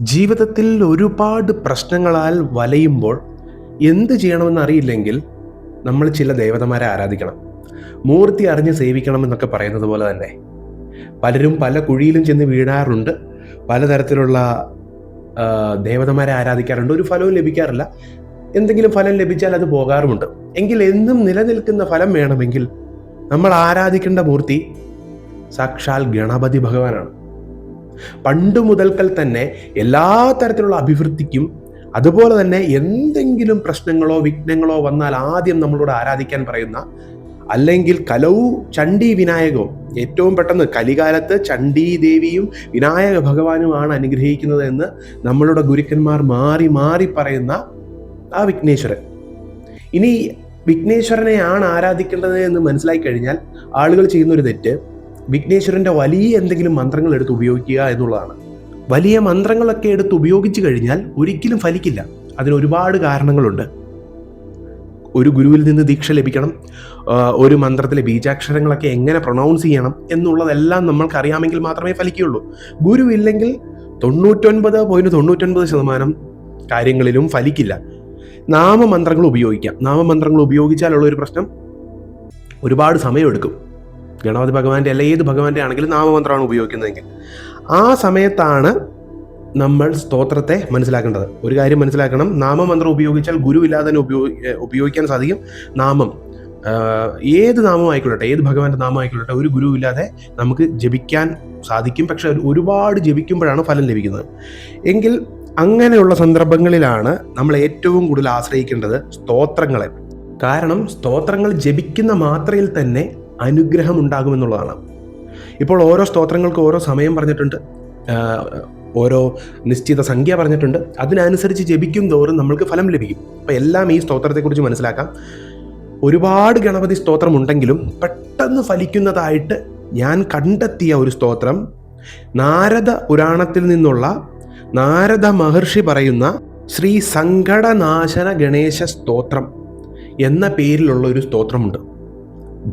ജീവിതത്തിൽ ഒരുപാട് പ്രശ്നങ്ങളാൽ വലയുമ്പോൾ എന്ത് ചെയ്യണമെന്ന് അറിയില്ലെങ്കിൽ നമ്മൾ ചില ദേവതമാരെ ആരാധിക്കണം. മൂർത്തി അറിഞ്ഞ് സേവിക്കണം എന്നൊക്കെ പറയുന്നത് പോലെ തന്നെ. പലരും പല കുഴിയിലും ചെന്ന് വീഴാറുണ്ട്. പലതരത്തിലുള്ള ദേവതമാരെ ആരാധിക്കാറുണ്ട്. ഒരു ഫലവും ലഭിക്കാറില്ല. എന്തെങ്കിലും ഫലം ലഭിച്ചാൽ അത് പോകാറുമുണ്ട്. എങ്കിൽ എന്നും നിലനിൽക്കുന്ന ഫലം വേണമെങ്കിൽ നമ്മൾ ആരാധിക്കേണ്ട മൂർത്തി സാക്ഷാൽ ഗണപതി ഭഗവാനാണ്. പണ്ടു മുതൽക്കൽ തന്നെ എല്ലാ തരത്തിലുള്ള അഭിവൃദ്ധിക്കും അതുപോലെ തന്നെ എന്തെങ്കിലും പ്രശ്നങ്ങളോ വിഘ്നങ്ങളോ വന്നാൽ ആദ്യം നമ്മളോട് ആരാധിക്കാൻ പറയുന്ന അല്ലെങ്കിൽ കലവു ചണ്ഡി വിനായകവും ഏറ്റവും പെട്ടെന്ന് കലികാലത്ത് ചണ്ഡി ദേവിയും വിനായക ഭഗവാനുമാണ് അനുഗ്രഹിക്കുന്നത് എന്ന് നമ്മളുടെ ഗുരുക്കന്മാർ മാറി മാറി പറയുന്ന ആ വിഘ്നേശ്വരൻ. ഇനി വിഘ്നേശ്വരനെയാണ് ആരാധിക്കേണ്ടത് എന്ന് മനസ്സിലാക്കി കഴിഞ്ഞാൽ ആളുകൾ ചെയ്യുന്ന ഒരു തെറ്റ്. വിഘ്നേശ്വരന്റെ വലിയ എന്തെങ്കിലും മന്ത്രങ്ങൾ എടുത്ത് ഉപയോഗിക്കുക എന്നുള്ളതാണ്. വലിയ മന്ത്രങ്ങളൊക്കെ എടുത്ത് ഉപയോഗിച്ചു കഴിഞ്ഞാൽ ഒരിക്കലും ഫലിക്കില്ല. അതിന് ഒരുപാട് കാരണങ്ങളുണ്ട്. ഒരു ഗുരുവിൽ നിന്ന് ദീക്ഷ ലഭിക്കണം. ഒരു മന്ത്രത്തിലെ ബീജാക്ഷരങ്ങളൊക്കെ എങ്ങനെ പ്രൊണൗൺസ് ചെയ്യണം എന്നുള്ളതെല്ലാം നമ്മൾക്കറിയാമെങ്കിൽ മാത്രമേ ഫലിക്കുകയുള്ളൂ. ഗുരു ഇല്ലെങ്കിൽ തൊണ്ണൂറ്റൊൻപത് പോയിന്റ് തൊണ്ണൂറ്റൊൻപത് ശതമാനം കാര്യങ്ങളിലും ഫലിക്കില്ല. നാമമന്ത്രങ്ങൾ ഉപയോഗിക്കാം. നാമമന്ത്രങ്ങൾ ഉപയോഗിച്ചാലുള്ള ഒരു പ്രശ്നം ഒരുപാട് സമയമെടുക്കും. ഗണപതി ഭഗവാന്റെ അല്ല ഏത് ഭഗവാന്റെ ആണെങ്കിലും നാമമന്ത്രമാണ് ഉപയോഗിക്കുന്നതെങ്കിൽ. ആ സമയത്താണ് നമ്മൾ സ്തോത്രത്തെ മനസ്സിലാക്കേണ്ടത്. ഒരു കാര്യം മനസ്സിലാക്കണം നാമമന്ത്രം ഉപയോഗിച്ചാൽ ഗുരുവില്ലാതെ തന്നെ ഉപയോഗി ഉപയോഗിക്കാൻ സാധിക്കും. നാമം ഏത് നാമം ആയിക്കൊള്ളട്ടെ ഏത് ഭഗവാന്റെ നാമം ആയിക്കൊള്ളട്ടെ ഒരു ഗുരുവില്ലാതെ നമുക്ക് ജപിക്കാൻ സാധിക്കും. പക്ഷെ ഒരുപാട് ജപിക്കുമ്പോഴാണ് ഫലം ലഭിക്കുന്നത്. എങ്കിൽ അങ്ങനെയുള്ള സന്ദർഭങ്ങളിലാണ് നമ്മൾ ഏറ്റവും കൂടുതൽ ആശ്രയിക്കേണ്ടത് സ്തോത്രങ്ങളെ. കാരണം സ്തോത്രങ്ങൾ ജപിക്കുന്ന മാത്രയിൽ തന്നെ അനുഗ്രഹം ഉണ്ടാകുമെന്നുള്ളതാണ് ഇപ്പോൾ ഓരോ സ്തോത്രങ്ങൾക്ക് ഓരോ സമയം പറഞ്ഞിട്ടുണ്ട് ഓരോ നിശ്ചിത സംഖ്യ പറഞ്ഞിട്ടുണ്ട്. അതിനനുസരിച്ച് ജപിക്കും തോറും നമ്മൾക്ക് ഫലം ലഭിക്കും. അപ്പം എല്ലാം ഈ സ്തോത്രത്തെക്കുറിച്ച് മനസ്സിലാക്കാം. ഒരുപാട് ഗണപതി സ്തോത്രം ഉണ്ടെങ്കിലും പെട്ടെന്ന് ഫലിക്കുന്നതായിട്ട് ഞാൻ കണ്ടെത്തിയ ഒരു സ്തോത്രം നാരദ പുരാണത്തിൽ നിന്നുള്ള നാരദ മഹർഷി പറയുന്ന ശ്രീ സങ്കടനാശന ഗണേശ സ്തോത്രം എന്ന പേരിലുള്ള ഒരു സ്തോത്രമുണ്ട്.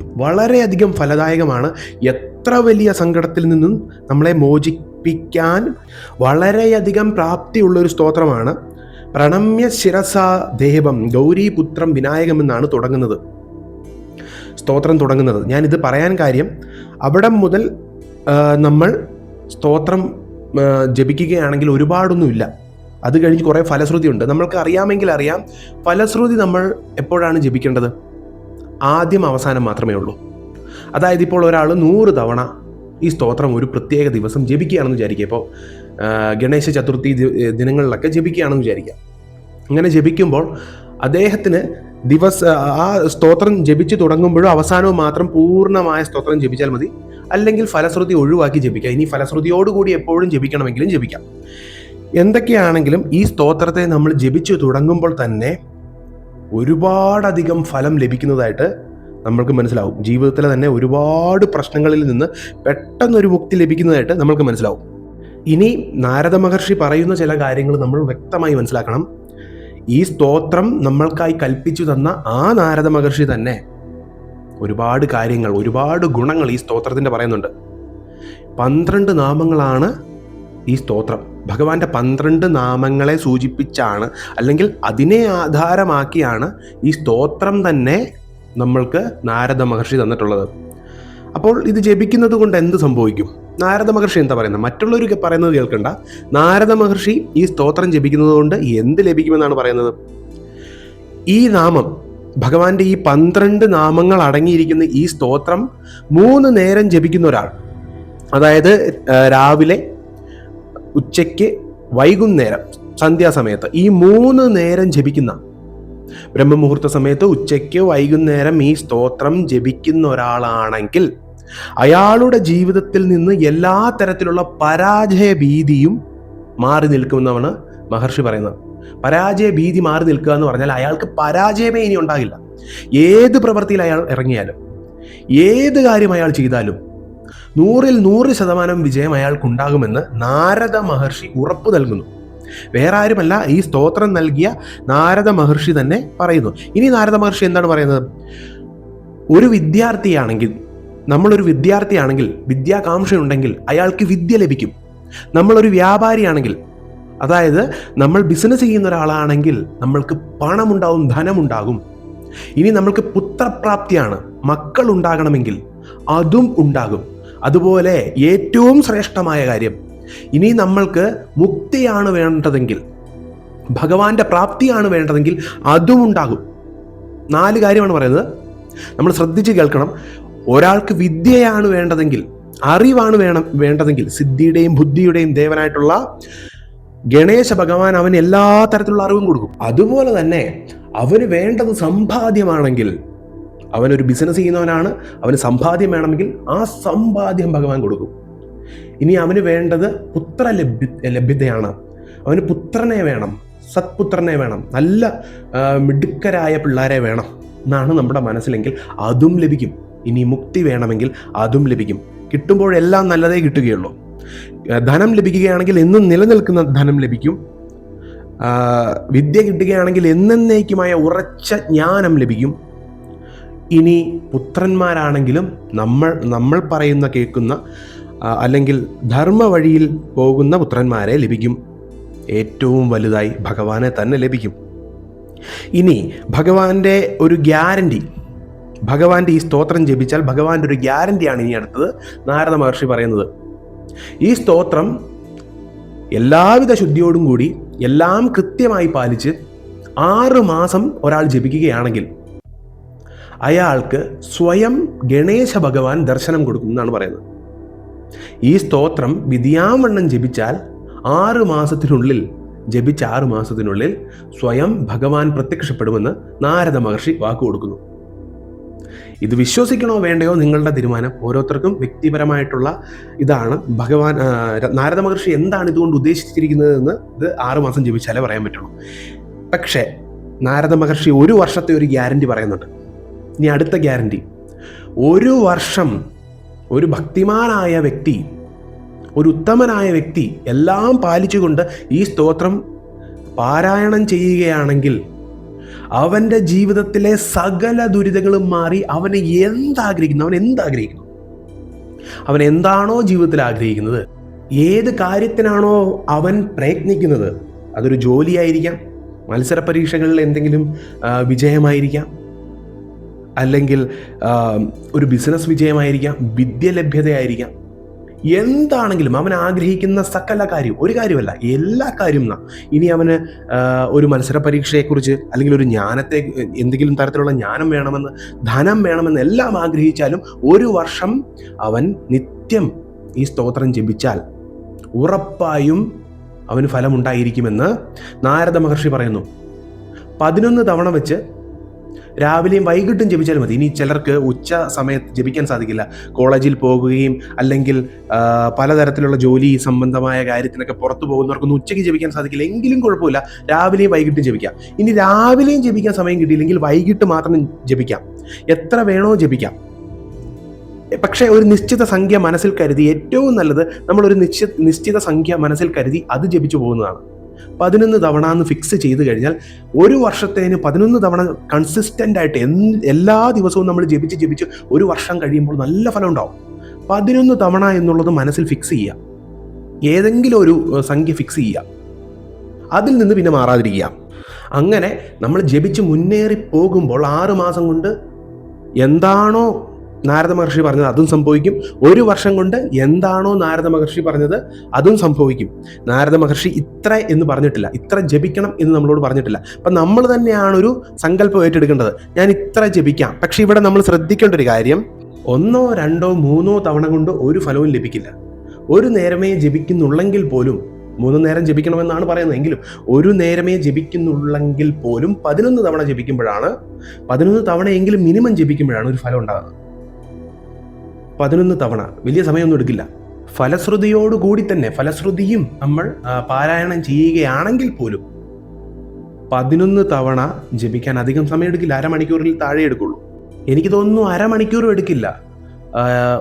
വളരെയധികം ഫലദായകമാണ്. എത്ര വലിയ സങ്കടത്തിൽ നിന്നും നമ്മളെ മോചിപ്പിക്കാൻ വളരെയധികം പ്രാപ്തിയുള്ള ഒരു സ്തോത്രമാണ്. പ്രണമ്യ ശിരസ ദേവം ഗൗരീപുത്രം വിനായകം എന്നാണ് തുടങ്ങുന്നത്. സ്തോത്രം തുടങ്ങുന്നത്. ഞാനിത് പറയാൻ കാര്യം അവിടെ മുതൽ നമ്മൾ സ്തോത്രം ജപിക്കുകയാണെങ്കിൽ ഒരുപാടൊന്നുമില്ല. അത് കഴിഞ്ഞ് കുറേ ഫലശ്രുതി ഉണ്ട് നമ്മൾക്ക് അറിയാമെങ്കിൽ അറിയാം. ഫലശ്രുതി നമ്മൾ എപ്പോഴാണ് ജപിക്കേണ്ടത്? ആദ്യം അവസാനം മാത്രമേ ഉള്ളൂ. അതായത് ഇപ്പോൾ ഒരാൾ നൂറ് തവണ ഈ സ്തോത്രം ഒരു പ്രത്യേക ദിവസം ജപിക്കുകയാണെന്ന് വിചാരിക്കുക. ഇപ്പോൾ ഗണേശ ചതുർത്ഥി ദിനങ്ങളിലൊക്കെ ജപിക്കുകയാണെന്ന് വിചാരിക്കുക. അങ്ങനെ ജപിക്കുമ്പോൾ അദ്ദേഹത്തിന് ദിവസ ആ സ്തോത്രം ജപിച്ചു തുടങ്ങുമ്പോഴും അവസാനവും മാത്രം പൂർണമായ സ്തോത്രം ജപിച്ചാൽ മതി. അല്ലെങ്കിൽ ഫലശ്രുതി ഒഴിവാക്കി ജപിക്കാം ഇനി ഫലശ്രുതിയോടുകൂടി എപ്പോഴും ജപിക്കണമെങ്കിലും ജപിക്കാം. എന്തൊക്കെയാണെങ്കിലും ഈ സ്തോത്രത്തെ നമ്മൾ ജപിച്ചു തുടങ്ങുമ്പോൾ തന്നെ ഒരുപാടധികം ഫലം ലഭിക്കുന്നതായിട്ട് നമ്മൾക്ക് മനസ്സിലാവും. ജീവിതത്തിലെ തന്നെ ഒരുപാട് പ്രശ്നങ്ങളിൽ നിന്ന് പെട്ടെന്നൊരു മുക്തി ലഭിക്കുന്നതായിട്ട് നമ്മൾക്ക് മനസ്സിലാവും. ഇനി നാരദ മഹർഷി പറയുന്ന ചില കാര്യങ്ങൾ നമ്മൾ വ്യക്തമായി മനസ്സിലാക്കണം. ഈ സ്തോത്രം നമ്മൾക്കായി കൽപ്പിച്ചു തന്ന ആ നാരദ മഹർഷി തന്നെ ഒരുപാട് കാര്യങ്ങൾ ഒരുപാട് ഗുണങ്ങൾ ഈ സ്തോത്രത്തിന്റെ പറയുന്നുണ്ട്. പന്ത്രണ്ട് നാമങ്ങളാണ് ഈ സ്തോത്രം. ഭഗവാന്റെ പന്ത്രണ്ട് നാമങ്ങളെ സൂചിപ്പിച്ചാണ് അല്ലെങ്കിൽ അതിനെ ആധാരമാക്കിയാണ് ഈ സ്തോത്രം തന്നെ നമ്മൾക്ക് നാരദ മഹർഷി തന്നിട്ടുള്ളത്. അപ്പോൾ ഇത് ജപിക്കുന്നത് കൊണ്ട് എന്ത് സംഭവിക്കും? നാരദ മഹർഷി എന്താ പറയുന്നത്? മറ്റുള്ളവരൊക്കെ പറയുന്നത് കേൾക്കണ്ട. നാരദ മഹർഷി ഈ സ്തോത്രം ജപിക്കുന്നത് കൊണ്ട് എന്ത് ലഭിക്കുമെന്നാണ് പറയുന്നത്? ഈ നാമം ഭഗവാന്റെ ഈ പന്ത്രണ്ട് നാമങ്ങൾ അടങ്ങിയിരിക്കുന്ന ഈ സ്തോത്രം മൂന്ന് നേരം ജപിക്കുന്ന ഒരാൾ. അതായത് രാവിലെ ഉച്ചയ്ക്ക് വൈകുന്നേരം സന്ധ്യാസമയത്ത്. ഈ മൂന്ന് നേരം ജപിക്കുന്ന ബ്രഹ്മമുഹൂർത്ത സമയത്ത് ഉച്ചയ്ക്ക് വൈകുന്നേരം ഈ സ്തോത്രം ജപിക്കുന്ന ഒരാളാണെങ്കിൽ അയാളുടെ ജീവിതത്തിൽ നിന്ന് എല്ലാ തരത്തിലുള്ള പരാജയ ഭീതിയും മാറി നിൽക്കുമെന്നാണ് മഹർഷി പറയുന്നത്. പരാജയ ഭീതി മാറി നിൽക്കുക എന്ന് പറഞ്ഞാൽ അയാൾക്ക് പരാജയമേ ഇനി ഉണ്ടാകില്ല. ഏത് പ്രവൃത്തിയിൽ അയാൾ ഇറങ്ങിയാലും ഏത് കാര്യം അയാൾ ചെയ്താലും നൂറിൽ നൂറ് ശതമാനം വിജയം അയാൾക്കുണ്ടാകുമെന്ന് നാരദ മഹർഷി ഉറപ്പ് നൽകുന്നു. വേറെ ആരുമല്ല ഈ സ്തോത്രം നൽകിയ നാരദ മഹർഷി തന്നെ പറയുന്നു. ഇനി നാരദ മഹർഷി എന്താണ് പറയുന്നത്? ഒരു വിദ്യാർത്ഥിയാണെങ്കിൽ നമ്മളൊരു വിദ്യാർത്ഥിയാണെങ്കിൽ വിദ്യാകാംക്ഷയുണ്ടെങ്കിൽ അയാൾക്ക് വിദ്യ ലഭിക്കും. നമ്മളൊരു വ്യാപാരിയാണെങ്കിൽ അതായത് നമ്മൾ ബിസിനസ് ചെയ്യുന്ന ഒരാളാണെങ്കിൽ നമ്മൾക്ക് പണമുണ്ടാവും ധനമുണ്ടാകും. ഇനി നമ്മൾക്ക് പുത്രപ്രാപ്തിയാണ്. മക്കൾ ഉണ്ടാകണമെങ്കിൽ അതും ഉണ്ടാകും. അതുപോലെ ഏറ്റവും ശ്രേഷ്ഠമായ കാര്യം ഇനി നമ്മൾക്ക് മുക്തിയാണ് വേണ്ടതെങ്കിൽ ഭഗവാന്റെ പ്രാപ്തിയാണ് വേണ്ടതെങ്കിൽ അതും ഉണ്ടാകും. നാല് കാര്യമാണ് പറയുന്നത്. നമ്മൾ ശ്രദ്ധിച്ച് കേൾക്കണം. ഒരാൾക്ക് വിദ്യയാണ് വേണ്ടതെങ്കിൽ അറിവാണ് വേണം വേണ്ടതെങ്കിൽ സിദ്ധിയുടെയും ബുദ്ധിയുടെയും ദേവനായിട്ടുള്ള ഗണേശ ഭഗവാൻ അവന് എല്ലാ തരത്തിലുള്ള അറിവും കൊടുക്കും. അതുപോലെ തന്നെ അവന് വേണ്ടത് സമ്പാദ്യമാണെങ്കിൽ അവനൊരു ബിസിനസ് ചെയ്യുന്നവനാണ് അവന് സമ്പാദ്യം വേണമെങ്കിൽ ആ സമ്പാദ്യം ഭഗവാൻ കൊടുക്കും. ഇനി അവന് വേണ്ടത് പുത്ര ലഭ്യ ലഭ്യതയാണ്. അവന് പുത്രനെ വേണം സത്പുത്രനെ വേണം നല്ല മിടുക്കരായ പിള്ളേരെ വേണം എന്നാണ് നമ്മുടെ മനസ്സിലെങ്കിൽ അതും ലഭിക്കും. ഇനി മുക്തി വേണമെങ്കിൽ അതും ലഭിക്കും. കിട്ടുമ്പോഴെല്ലാം നല്ലതേ കിട്ടുകയുള്ളൂ. ധനം ലഭിക്കുകയാണെങ്കിൽ എന്നും നിലനിൽക്കുന്ന ധനം ലഭിക്കും. വിദ്യ കിട്ടുകയാണെങ്കിൽ എന്നേക്കുമായ ഉറച്ച ജ്ഞാനം ലഭിക്കും. ഇനി പുത്രന്മാരാണെങ്കിലും നമ്മൾ നമ്മൾ പറയുന്ന കേൾക്കുന്ന അല്ലെങ്കിൽ ധർമ്മ വഴിയിൽ പോകുന്ന പുത്രന്മാരെ ലഭിക്കും. ഏറ്റവും വലുതായി ഭഗവാനെ തന്നെ ലഭിക്കും. ഇനി ഭഗവാന്റെ ഒരു ഗ്യാരണ്ടി ഭഗവാന്റെ ഈ സ്തോത്രം ജപിച്ചാൽ ഭഗവാന്റെ ഒരു ഗ്യാരണ്ടിയാണ് ഇനി അടുത്തത് നാരദ മഹർഷി പറയുന്നത്. ഈ സ്തോത്രം എല്ലാവിധ ശുദ്ധിയോടും കൂടി എല്ലാം കൃത്യമായി പാലിച്ച് ആറ് മാസം ഒരാൾ ജപിക്കുകയാണെങ്കിൽ അയാൾക്ക് സ്വയം ഗണേശ ഭഗവാൻ ദർശനം കൊടുക്കും എന്നാണ് പറയുന്നത്. ഈ സ്തോത്രം വിധിയാവണ്ണം ജപിച്ചാൽ ആറ് മാസത്തിനുള്ളിൽ ജപിച്ച ആറ് മാസത്തിനുള്ളിൽ സ്വയം ഭഗവാൻ പ്രത്യക്ഷപ്പെടുമെന്ന് നാരദ മഹർഷി വാക്കു കൊടുക്കുന്നു. ഇത് വിശ്വസിക്കണോ വേണ്ടയോ നിങ്ങളുടെ തീരുമാനം ഓരോരുത്തർക്കും വ്യക്തിപരമായിട്ടുള്ള ഇതാണ്. ഭഗവാൻ നാരദ മഹർഷി എന്താണ് ഇതുകൊണ്ട് ഉദ്ദേശിച്ചിരിക്കുന്നത് എന്ന് ഇത് ആറ് മാസം ജപിച്ചാലേ പറയാൻ പറ്റുള്ളൂ. പക്ഷേ നാരദ മഹർഷി ഒരു വർഷത്തെ ഒരു ഗ്യാരണ്ടി പറയുന്നുണ്ട്. ഇനി അടുത്ത ഗ്യാരണ്ടി. ഒരു വർഷം ഒരു ഭക്തിമാനായ വ്യക്തി ഒരു ഉത്തമനായ വ്യക്തി എല്ലാം പാലിച്ചുകൊണ്ട് ഈ സ്തോത്രം പാരായണം ചെയ്യുകയാണെങ്കിൽ അവന്റെ ജീവിതത്തിലെ സകല ദുരിതങ്ങളും മാറി അവനെ എന്താഗ്രഹിക്കുന്നു? അവൻ എന്താഗ്രഹിക്കുന്നു? അവൻ എന്താണോ ജീവിതത്തിൽ ആഗ്രഹിക്കുന്നത്? ഏത് കാര്യത്തിനാണോ അവൻ പ്രയത്നിക്കുന്നത്? അതൊരു ജോലിയായിരിക്കാം. മത്സര പരീക്ഷകളിൽ എന്തെങ്കിലും വിജയമായിരിക്കാം. അല്ലെങ്കിൽ ഒരു ബിസിനസ് വിജയമായിരിക്കാം വിദ്യ ലഭ്യതയായിരിക്കാം. എന്താണെങ്കിലും അവൻ ആഗ്രഹിക്കുന്ന സകല കാര്യം ഒരു കാര്യമല്ല എല്ലാ കാര്യം നാം. ഇനി അവന് ഒരു മത്സര പരീക്ഷയെക്കുറിച്ച് അല്ലെങ്കിൽ ഒരു ജ്ഞാനത്തെ എന്തെങ്കിലും തരത്തിലുള്ള ജ്ഞാനം വേണമെന്ന് ധനം വേണമെന്ന് എല്ലാം ആഗ്രഹിച്ചാലും ഒരു വർഷം അവൻ നിത്യം ഈ സ്തോത്രം ജപിച്ചാൽ ഉറപ്പായും അവന് ഫലമുണ്ടായിരിക്കുമെന്ന് നാരദ മഹർഷി പറയുന്നു. പതിനൊന്ന് തവണ വെച്ച് രാവിലെയും വൈകിട്ടും ജപിച്ചാൽ മതി. ഇനി ചിലർക്ക് ഉച്ച സമയത്ത് ജപിക്കാൻ സാധിക്കില്ല. കോളേജിൽ പോകുകയും അല്ലെങ്കിൽ പലതരത്തിലുള്ള ജോലി സംബന്ധമായ കാര്യത്തിനൊക്കെ പുറത്തു പോകുന്നവർക്കൊന്നും ഉച്ചയ്ക്ക് ജപിക്കാൻ സാധിക്കില്ല. എങ്കിലും കുഴപ്പമില്ല. രാവിലെയും വൈകിട്ടും ജപിക്കാം. ഇനി രാവിലെയും ജപിക്കാൻ സമയം കിട്ടിയില്ലെങ്കിൽ വൈകിട്ട് മാത്രം ജപിക്കാം. എത്ര വേണോ ജപിക്കാം. പക്ഷേ ഒരു നിശ്ചിത സംഖ്യ മനസ്സിൽ കരുതി ഏറ്റവും നല്ലത് നമ്മൾ ഒരു നിശ്ചിത നിശ്ചിത സംഖ്യ മനസ്സിൽ കരുതി അത് ജപിച്ചു പോകുന്നതാണ്. പതിനൊന്ന് തവണ എന്ന് ഫിക്സ് ചെയ്ത് കഴിഞ്ഞാൽ ഒരു വർഷത്തേന് പതിനൊന്ന് തവണ കൺസിസ്റ്റന്റ് ആയിട്ട് എല്ലാ ദിവസവും നമ്മൾ ജപിച്ച് ജപിച്ച് ഒരു വർഷം കഴിയുമ്പോൾ നല്ല ഫലം ഉണ്ടാവും. പതിനൊന്ന് തവണ എന്നുള്ളത് മനസ്സിൽ ഫിക്സ് ചെയ്യുക ഏതെങ്കിലും ഒരു സംഖ്യ ഫിക്സ് ചെയ്യുക അതിൽ നിന്ന് പിന്നെ മാറാതിരിക്കുക. അങ്ങനെ നമ്മൾ ജപിച്ച് മുന്നേറി പോകുമ്പോൾ ആറ് മാസം കൊണ്ട് എന്താണോ നാരദ മഹർഷി പറഞ്ഞത് അതും സംഭവിക്കും. ഒരു വർഷം കൊണ്ട് എന്താണോ നാരദ മഹർഷി പറഞ്ഞത് അതും സംഭവിക്കും. നാരദ മഹർഷി ഇത്ര എന്ന് പറഞ്ഞിട്ടില്ല. ഇത്ര ജപിക്കണം എന്ന് നമ്മളോട് പറഞ്ഞിട്ടില്ല. അപ്പം നമ്മൾ തന്നെയാണ് ഒരു സങ്കല്പം ഏറ്റെടുക്കേണ്ടത്. ഞാൻ ഇത്ര ജപിക്കാം. പക്ഷെ ഇവിടെ നമ്മൾ ശ്രദ്ധിക്കേണ്ട ഒരു കാര്യം ഒന്നോ രണ്ടോ മൂന്നോ തവണ കൊണ്ട് ഒരു ഫലവും ലഭിക്കില്ല. ഒരു നേരമേ ജപിക്കുന്നുള്ളെങ്കിൽ പോലും മൂന്ന് നേരം ജപിക്കണമെന്നാണ് പറയുന്നത്. എങ്കിലും ഒരു നേരമേ ജപിക്കുന്നുള്ളെങ്കിൽ പോലും പതിനൊന്ന് തവണ ജപിക്കുമ്പോഴാണ് പതിനൊന്ന് തവണയെങ്കിലും മിനിമം ജപിക്കുമ്പോഴാണ് ഒരു ഫലം ഉണ്ടാകുന്നത്. പതിനൊന്ന് തവണ. വലിയ സമയമൊന്നും എടുക്കില്ല. ഫലശ്രുതിയോടുകൂടി തന്നെ ഫലശ്രുതിയും നമ്മൾ പാരായണം ചെയ്യുകയാണെങ്കിൽ പോലും പതിനൊന്ന് തവണ ജപിക്കാൻ അധികം സമയം എടുക്കില്ല. അരമണിക്കൂറിൽ താഴെ എടുക്കുള്ളൂ. എനിക്ക് തോന്നുന്നു അരമണിക്കൂറും എടുക്കില്ല.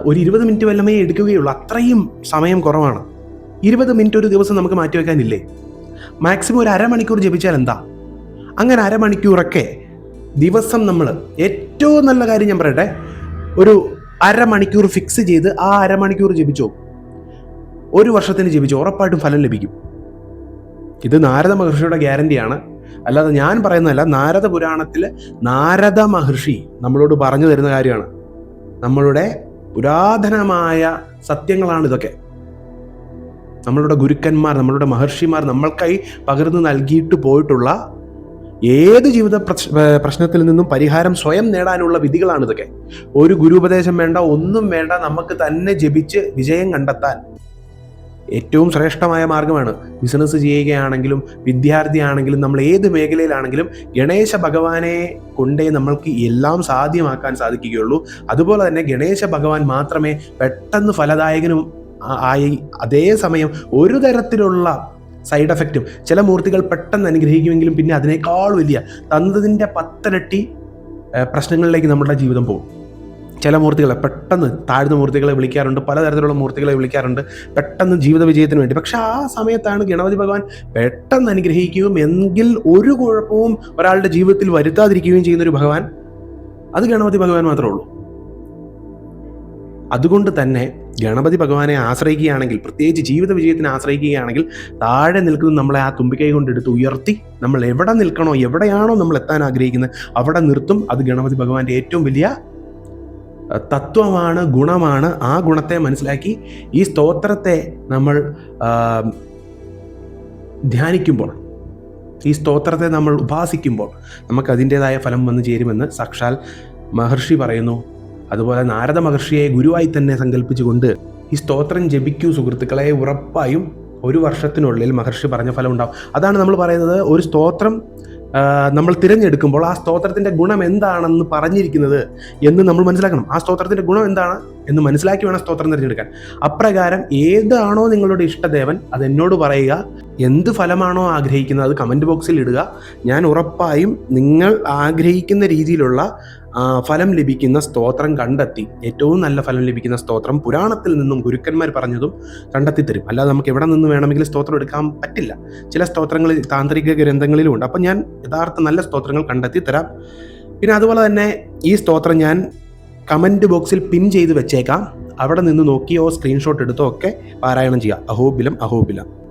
ഒരു ഇരുപത് മിനിറ്റ് വല്ലമേ എടുക്കുകയുള്ളൂ. അത്രയും സമയം കുറവാണ്. ഇരുപത് മിനിറ്റ് ഒരു ദിവസം നമുക്ക് മാറ്റിവെക്കാനില്ലേ മാക്സിമം ഒരു അരമണിക്കൂർ ജപിച്ചാൽ എന്താ? അങ്ങനെ അരമണിക്കൂറൊക്കെ ദിവസം നമ്മൾ ഏറ്റവും നല്ല കാര്യം ഞാൻ പറയട്ടെ. ഒരു അരമണിക്കൂർ ഫിക്സ് ചെയ്ത് ആ അരമണിക്കൂർ ജപിച്ചോ. ഒരു വർഷത്തിന് ജപിച്ചോ ഉറപ്പായിട്ടും ഫലം ലഭിക്കും. ഇത് നാരദ മഹർഷിയുടെ ഗ്യാരണ്ടിയാണ് അല്ലാതെ ഞാൻ പറയുന്നതല്ല നാരദ പുരാണത്തിൽ നാരദ മഹർഷി നമ്മളോട് പറഞ്ഞു തരുന്ന കാര്യമാണ്. നമ്മളുടെ പുരാതനമായ സത്യങ്ങളാണ് ഇതൊക്കെ. നമ്മളുടെ ഗുരുക്കന്മാർ നമ്മളുടെ മഹർഷിമാർ നമ്മൾക്കായി പകർന്നു നൽകിയിട്ട് പോയിട്ടുള്ള ഏത് ജീവിത പ്രശ്- പ്രശ്നത്തിൽ നിന്നും പരിഹാരം സ്വയം നേടാനുള്ള വിധികളാണ് ഇതൊക്കെ ഒരു ഗുരുപദേശം വേണ്ട ഒന്നും വേണ്ട നമുക്ക് തന്നെ ജപിച്ച് വിജയം കണ്ടെത്താൻ ഏറ്റവും ശ്രേഷ്ഠമായ മാർഗമാണ്. ബിസിനസ് ചെയ്യുകയാണെങ്കിലും വിദ്യാർത്ഥിയാണെങ്കിലും നമ്മൾ ഏത് മേഖലയിലാണെങ്കിലും ഗണേശ ഭഗവാനെ കൊണ്ടേ നമ്മൾക്ക് എല്ലാം സാധ്യമാക്കാൻ സാധിക്കുകയുള്ളൂ. അതുപോലെ തന്നെ ഗണേശ ഭഗവാൻ മാത്രമേ പെട്ടെന്ന് ഫലദായകനും ആയി അതേസമയം ഒരു തരത്തിലുള്ള സൈഡ് എഫക്റ്റും ചില മൂർത്തികൾ പെട്ടെന്ന് അനുഗ്രഹിക്കുമെങ്കിലും പിന്നെ അതിനേക്കാൾ വലിയ തന്നതിന്റെ പത്തരട്ടി പ്രശ്നങ്ങളിലേക്ക് നമ്മുടെ ജീവിതം പോകും. ചില മൂർത്തികളെ പെട്ടെന്ന് താഴ്ന്ന മൂർത്തികളെ വിളിക്കാറുണ്ട് പലതരത്തിലുള്ള മൂർത്തികളെ വിളിക്കാറുണ്ട് പെട്ടെന്ന് ജീവിത വിജയത്തിന് വേണ്ടി. പക്ഷെ ആ സമയത്താണ് ഗണപതി ഭഗവാൻ പെട്ടെന്ന് അനുഗ്രഹിക്കുകയും എങ്കിൽ ഒരു കുഴപ്പവും ഒരാളുടെ ജീവിതത്തിൽ വരുത്താതിരിക്കുകയും ചെയ്യുന്ന ഒരു ഭഗവാൻ. അത് ഗണപതി ഭഗവാൻ മാത്രമേ ഉള്ളൂ. അതുകൊണ്ട് തന്നെ ഗണപതി ഭഗവാനെ ആശ്രയിക്കുകയാണെങ്കിൽ പ്രത്യേകിച്ച് ജീവിത വിജയത്തിന് ആശ്രയിക്കുകയാണെങ്കിൽ താഴെ നിൽക്കുന്ന നമ്മളെ ആ തുമ്പിക്കൈ കൊണ്ട് എടുത്ത് ഉയർത്തി നമ്മൾ എവിടെ നിൽക്കണോ എവിടെയാണോ നമ്മൾ എത്താൻ ആഗ്രഹിക്കുന്നത് അവിടെ നിർത്തും. അത് ഗണപതി ഭഗവാന്റെ ഏറ്റവും വലിയ തത്വമാണ് ഗുണമാണ്. ആ ഗുണത്തെ മനസ്സിലാക്കി ഈ സ്തോത്രത്തെ നമ്മൾ ധ്യാനിക്കുമ്പോൾ ഈ സ്തോത്രത്തെ നമ്മൾ ഉപാസിക്കുമ്പോൾ നമുക്ക് അതിന്റെതായ ഫലം വന്നു ചേരുമെന്ന് സാക്ഷാൽ മഹർഷി പറയുന്നു. അതുപോലെ നാരദ മഹർഷിയെ ഗുരുവായി തന്നെ സങ്കല്പിച്ചുകൊണ്ട് ഈ സ്തോത്രം ജപിക്കൂ സുഹൃത്തുക്കളെ ഉറപ്പായും ഒരു വർഷത്തിനുള്ളിൽ മഹർഷി പറഞ്ഞ ഫലം ഉണ്ടാവും. അതാണ് നമ്മൾ പറയുന്നത് ഒരു സ്തോത്രം നമ്മൾ തിരഞ്ഞെടുക്കുമ്പോൾ ആ സ്തോത്രത്തിന്റെ ഗുണം എന്താണെന്ന് പറഞ്ഞിരിക്കുന്നത് എന്ന് നമ്മൾ മനസ്സിലാക്കണം. ആ സ്തോത്രത്തിന്റെ ഗുണം എന്താണ് എന്ന് മനസ്സിലാക്കി വേണം സ്തോത്രം തിരഞ്ഞെടുക്കാൻ. അപ്രകാരം ഏതാണോ നിങ്ങളുടെ ഇഷ്ടദേവൻ അത് എന്നോട് പറയുക എന്ത് ഫലമാണോ ആഗ്രഹിക്കുന്നത് അത് കമന്റ് ബോക്സിൽ ഇടുക. ഞാൻ ഉറപ്പായും നിങ്ങൾ ആഗ്രഹിക്കുന്ന രീതിയിലുള്ള ഫലം ലഭിക്കുന്ന സ്തോത്രം കണ്ടെത്തി. ഏറ്റവും നല്ല ഫലം ലഭിക്കുന്ന സ്തോത്രം പുരാണത്തിൽ നിന്നും ഗുരുക്കന്മാർ പറഞ്ഞതും കണ്ടെത്തി തരും അല്ലാതെ നമുക്ക് എവിടെ നിന്ന് വേണമെങ്കിലും സ്തോത്രം എടുക്കാൻ പറ്റില്ല. ചില സ്തോത്രങ്ങൾ താന്ത്രിക ഗ്രന്ഥങ്ങളിലും ഉണ്ട്. അപ്പം ഞാൻ യഥാർത്ഥ നല്ല സ്തോത്രങ്ങൾ കണ്ടെത്തി തരാം. പിന്നെ അതുപോലെ തന്നെ ഈ സ്തോത്രം ഞാൻ കമന്റ് ബോക്സിൽ പിൻ ചെയ്ത് വെച്ചേക്കാം. അവിടെ നിന്ന് നോക്കിയോ സ്ക്രീൻഷോട്ട് എടുത്തോ ഒക്കെ പാരായണം ചെയ്യുക. അഹോബിലം അഹോബിലം.